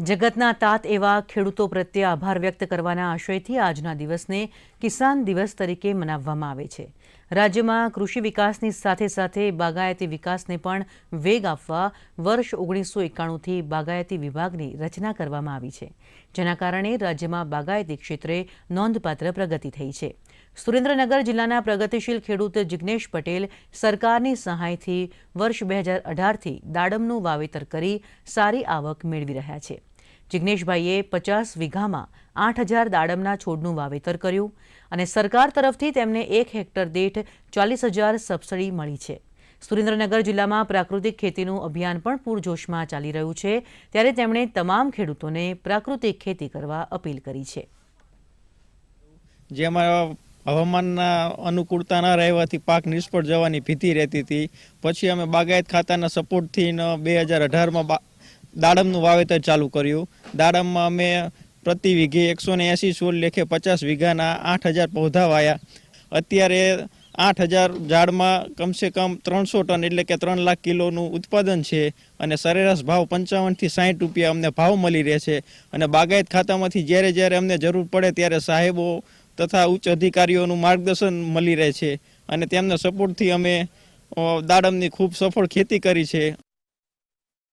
જગતના તાત એવા ખેડૂતો પ્રત્યે આભાર વ્યક્ત કરવાના આશયથી આજના દિવસને કિસાન દિવસ તરીકે મનાવવામાં આવે છે. રાજ્યમાં કૃષિ વિકાસની સાથે સાથે બાગાયતી વિકાસને પણ વેગ આપવા વર્ષ ઓગણીસો એકાણુંથી બાગાયતી વિભાગની રચના કરવામાં આવી છે. જેના કારણે રાજ્યમાં બાગાયતી ક્ષેત્રે નોંધપાત્ર પ્રગતિ થઈ છે. સુરેન્દ્રનગર જિલ્લાના પ્રગતિશીલ ખેડૂત જિગ્નેશ પટેલ સરકારની સહાયથી વર્ષ બે હજાર અઢારથી દાડમનું વાવેતર કરી સારી આવક મેળવી રહ્યા છે. જિગ્નેશભાઈએ પચાસ વીઘામાં આઠ હજાર દાડમના છોડનું વાવેતર કર્યું અને સરકાર તરફથી તેમને એક હેક્ટર દીઠ ચાલીસ હજાર સબસિડી મળી છે. સુરેન્દ્રનગર જિલ્લામાં પ્રાકૃતિક ખેતીનું અભિયાન પણ પૂરજોશમાં ચાલી રહ્યું છે. ત્યારે તેમણે તમામ ખેડૂતોને પ્રાકૃતિક ખેતી કરવા અપીલ કરી છે. જેમાં હવામાનના અનુકૂળતા ન રહેવાથી પાક નિષ્ફળ જવાની ભીતિ રહેતી હતી. પછી અમે બાગાયત ખાતાના સપોર્ટથી બે હજાર અઢારમાં દાડમનું વાવેતર ચાલુ કર્યું. દાડમમાં અમે પ્રતિ વીઘે એકસો ને એંસી સોળ લેખે પચાસ વીઘાના આઠ હજાર પૌધા વાયા. અત્યારે આઠ હજાર ઝાડમાં કમસે કમ ત્રણસો ટન એટલે કે ત્રણ લાખ કિલોનું ઉત્પાદન છે અને સરેરાશ ભાવ પંચાવનથી સાઠ રૂપિયા અમને ભાવ મળી રહે છે. અને બાગાયત ખાતામાંથી જ્યારે જ્યારે અમને જરૂર પડે ત્યારે સાહેબો તથા ઉચ્ચ અધિકારીઓનું માર્ગદર્શન મળી રહે છે. અને તેમના સપોર્ટથી અમે દાડમની ખૂબ સફળ ખેતી કરી છે.